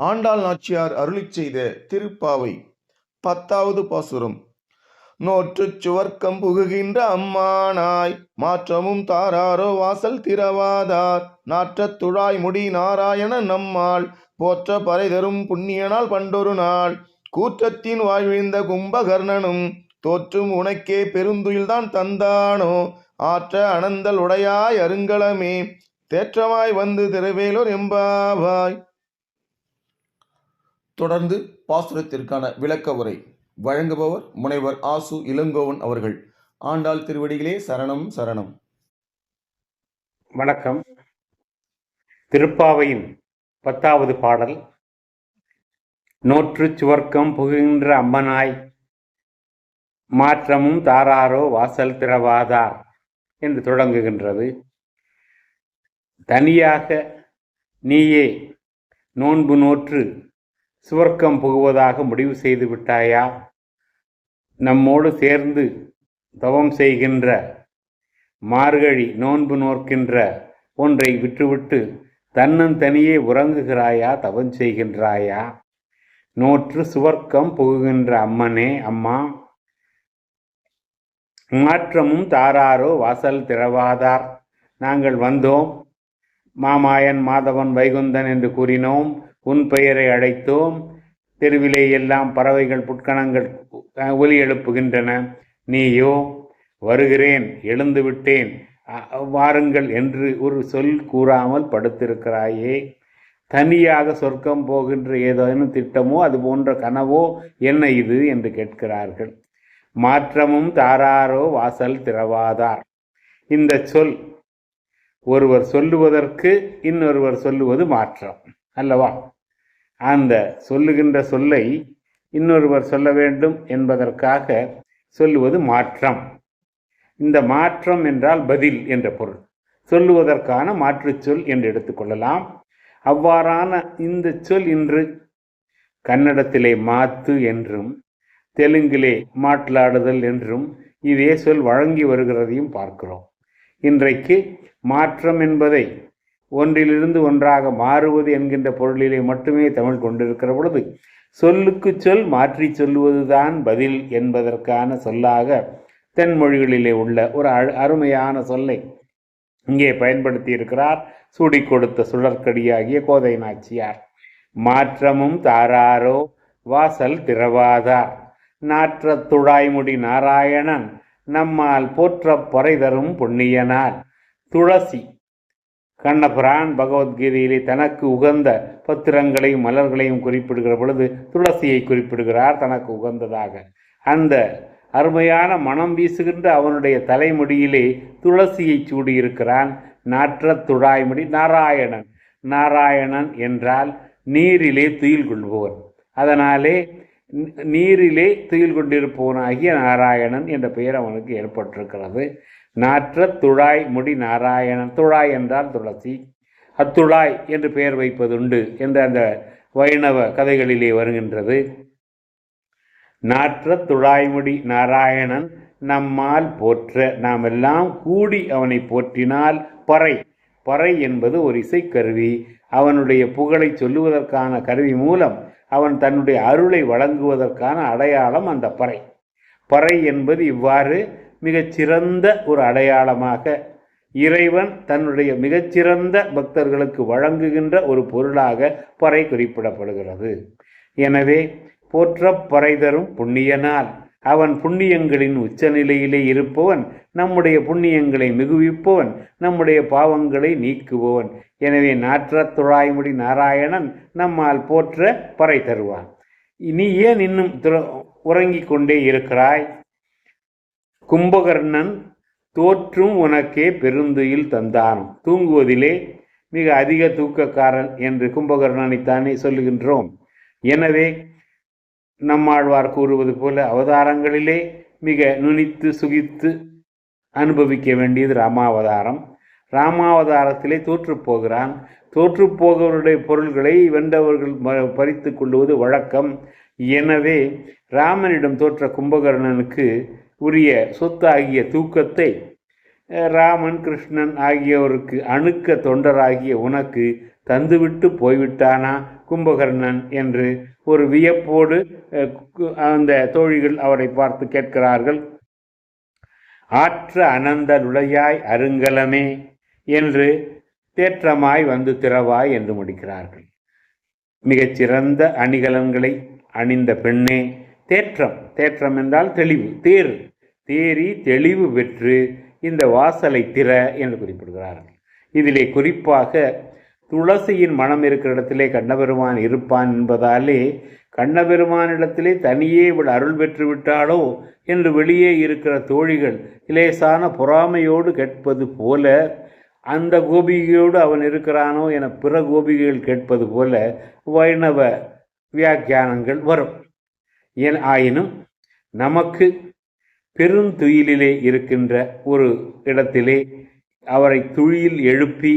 ஆண்டாள் நாச்சியார் அருளி செய்த திருப்பாவை. பத்தாவது பாசுரம். நோற்றுச் சுவர்க்கம் புகுகின்ற அம்மானாய் மாற்றமும் தாராரோ வாசல் திறவாதார். நாற்றத் துழாய் முடி நாராயண நம்மாள் போற்ற பறைதரும் புண்ணியனால் பண்டொரு நாள். கூற்றத்தின் வாழ்விழ்ந்த கும்பகர்ணனும் தோற்றும் உனக்கே பெருந்துயில்தான் தந்தானோ ஆற்ற அனந்தல் உடையாய் அருங்கலமே. தேற்றமாய் வந்து திருவேலூர் எம்பாவாய். தொடர்ந்து பாசுரத்திற்கான விளக்க உரை. வழங்குபவர் முனைவர் ஆசு இளங்கோவன் அவர்கள். ஆண்டாள் திருவடிகளே சரணம் சரணம். வணக்கம். திருப்பாவையின் பத்தாவது பாடல். நோற்று சுவர்க்கம் புகுகின்ற அம்மனாய் மாற்றமும் தாராரோ வாசல் திறவாதார் என்று தொடங்குகின்றது. தனியாக நீயே நோன்பு நோற்று சுவர்க்கம் புகுவதாக முடிவு செய்து விட்டாயா? நம்மோடு சேர்ந்து தவம் செய்கின்ற மார்கழி நோன்பு நோக்கின்ற ஒன்றை விட்டுவிட்டு தன்னந்தனியே உறங்குகிறாயா தவம் செய்கின்றாயா? நோற்று சுவர்க்கம் புகுகின்ற அம்மனே அம்மா. மாற்றமும் தாராரோ வாசல் திறவாதார். நாங்கள் வந்தோம். மாமாயன் மாதவன் வைகுந்தன் என்று கூறினோம். உன் பெயரை அழைத்தோம். தெருவிலே எல்லாம் பறவைகள் புட்கணங்கள் ஒலி எழுப்புகின்றன. நீயோ வருகிறேன் எழுந்து விட்டேன். வாருங்கள் என்று ஒரு சொல் கூறாமல் படுத்திருக்கிறாயே. தனியாக சொர்க்கம் போகின்ற ஏதேனும் திட்டமோ அது போன்ற கனவோ என்ன இது என்று கேட்கிறார்கள். மாற்றமும் தாராரோ வாசல் திறவாதார். இந்த சொல் ஒருவர் சொல்லுவதற்கு இன்னொருவர் சொல்லுவது மாற்றம். அல்லவா? அந்த சொல்லுகின்ற சொல்லை இன்னொருவர் சொல்ல வேண்டும் என்பதற்காக சொல்லுவது மாற்றம். இந்த மாற்றம் என்றால் பதில் என்ற பொருள். சொல்லுவதற்கான மாற்று சொல் என்று எடுத்துக்கொள்ளலாம் அவ்வாறான இந்த சொல் இன்று கன்னடத்திலே மாத்து என்றும் தெலுங்கிலே மாట్లాடுதல் என்றும் இதே சொல் வழங்கி வருகிறதையும் பார்க்கிறோம். இன்றைக்கு மாற்றம் என்பதை ஒன்றிலிருந்து ஒன்றாக மாறுவது என்கின்ற பொருளிலே மட்டுமே தமிழ் கொண்டிருக்கிற பொழுது சொல்லுக்கு சொல் மாற்றி சொல்லுவதுதான் பதில் என்பதற்கான சொல்லாக தென்மொழிகளிலே உள்ள ஒரு அருமையான சொல்லை இங்கே பயன்படுத்தி இருக்கிறார் சூடி கொடுத்த சுழற்கடியாகிய கோதை நாச்சியார். மாற்றமும் தாராரோ வாசல் திறவாதார் நாற்ற துழாய்முடி நாராயணன் நம்மால் போற்ற பொறை தரும் புண்ணியனால் துளசி கண்ணபிரான் பகவத்கீதையிலே தனக்கு உகந்த பத்திரங்களையும் மலர்களையும் குறிப்பிடுகிற பொழுது துளசியை குறிப்பிடுகிறார் தனக்கு உகந்ததாக. அந்த அருமையான மனம் வீசுகின்ற அவனுடைய தலைமுடியிலே துளசியை சூடியிருக்கிறான். நாற்ற துழாய்முடி நாராயணன். நாராயணன் என்றால் நீரிலே துயில் கொள்பவன் அதனாலே நீரிலே துயில் கொண்டிருப்பவனாகிய நாராயணன் என்ற பெயர் அவனுக்கு ஏற்பட்டிருக்கிறது. நாற்ற துழாய் முடி நாராயணன். துழாய் என்றால் துளசி. அத்துழாய் என்று பெயர் வைப்பதுண்டு என்ற அந்த வைணவ கதைகளிலே வருகின்றது. நாற்ற துழாய்முடி நாராயணன் நம்மால் போற்ற நாம் எல்லாம் கூடி அவனை போற்றினால் பறை. பறை என்பது ஒரு இசைக்கருவி. அவனுடைய புகழை சொல்லுவதற்கான கருவி மூலம் அவன் தன்னுடைய அருளை வழங்குவதற்கான அடையாளம் அந்த பறை. பறை என்பது இவ்வாறு மிகச்சிறந்த ஒரு அடையாளமாக இறைவன் தன்னுடைய மிகச்சிறந்த பக்தர்களுக்கு வழங்குகின்ற ஒரு பொருளாக பறை குறிப்பிடப்படுகிறது. எனவே போற்ற பறை தரும் புண்ணியனால் அவன் புண்ணியங்களின் உச்சநிலையிலே இருப்பவன். நம்முடைய புண்ணியங்களை மிகுவிப்பவன். நம்முடைய பாவங்களை நீக்குபவன். எனவே நாற்றத் துழாய்முடி நாராயணன் நம்மால் போற்ற பறை தருவான். நீ ஏன் இன்னும் உறங்கிக் கொண்டே இருக்கிறாய்? கும்பகர்ணன் தோற்றும் உனக்கே பெருந்துயில் தந்தான். தூங்குவதிலே மிக அதிக தூக்கக்காரன் என்று கும்பகர்ணனைத்தானே சொல்லுகின்றோம். எனவே நம்மாழ்வார் கூறுவது போல அவதாரங்களிலே மிக நுனித்து சுகித்து அனுபவிக்க வேண்டியது ராமாவதாரம். ராமாவதாரத்திலே தோற்றுப் போகிறான். பொருள்களை வென்றவர்கள் பறித்து கொள்வது வழக்கம். எனவே ராமனிடம் தோற்ற கும்பகர்ணனுக்கு உரிய சொத்தாகிய தூக்கத்தை ராமன் கிருஷ்ணன் ஆகியோருக்கு அணுக்க தொண்டராகிய உனக்கு தந்துவிட்டு போய்விட்டானா கும்பகர்ணன் என்று ஒரு வியப்போடு அந்த தோழிகள் அவரை பார்த்து கேட்கிறார்கள். ஆற்ற அனந்தலுடையாய் அருங்கலமே என்று தேற்றமாய் வந்து திறவாய் என்று முடிக்கிறார்கள். மிகச்சிறந்த அணிகலன்களை அணிந்த பெண்ணே தேற்றம். தேற்றம் என்றால் தெளிவு தேர் தேறி தெளிவு பெற்று இந்த வாசலை திற என்று குறிப்பிடுகிறார்கள் இதிலே குறிப்பாக துளசியின் மனம் இருக்கிற இடத்திலே கண்ணபெருமான் இருப்பான் என்பதாலே கண்ணபெருமானிடத்திலே தனியே இவள் அருள் பெற்று விட்டாளோ என்று வெளியே இருக்கிற தோழிகள் இலேசான பொறாமையோடு கேட்பது போல அந்த கோபிகையோடு அவன் இருக்கிறானோ என பிற கோபிகைகள் கேட்பது போல வைணவ வியாக்கியானங்கள் வரும். என் ஆயினும் நமக்கு பெருந்துயிலிலே இருக்கின்ற ஒரு இடத்திலே அவரை துயில் எழுப்பி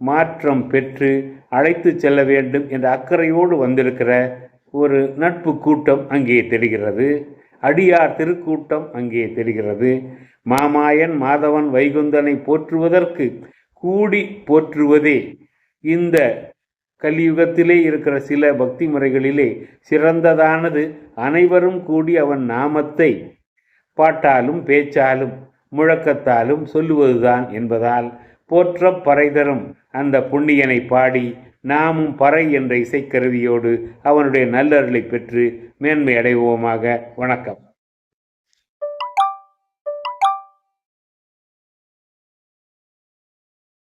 மாற்றம் பெற்று அழைத்து செல்ல வேண்டும் என்ற அக்கறையோடு வந்திருக்கிற ஒரு நட்பு கூட்டம் அங்கே தெரிகிறது. அடியார் திருக்கூட்டம் அங்கே தெரிகிறது. மாமாயன் மாதவன் வைகுந்தனை போற்றுவதற்கு கூடி போற்றுவதே இந்த கலியுகத்திலே இருக்கிற சில பக்தி முறைகளிலே சிறந்ததானது. அனைவரும் கூடி அவன் நாமத்தை பாட்டாலும் பேச்சாலும் முழக்கத்தாலும் சொல்லுவதுதான் என்பதால் போற்றப் பறை தரும் அந்த புண்ணியனை பாடி நாமும் பறை என்ற இசைக்கருவியோடு அவனுடைய நல்லருளை பெற்று மேன்மை அடைவோமாக வணக்கம்.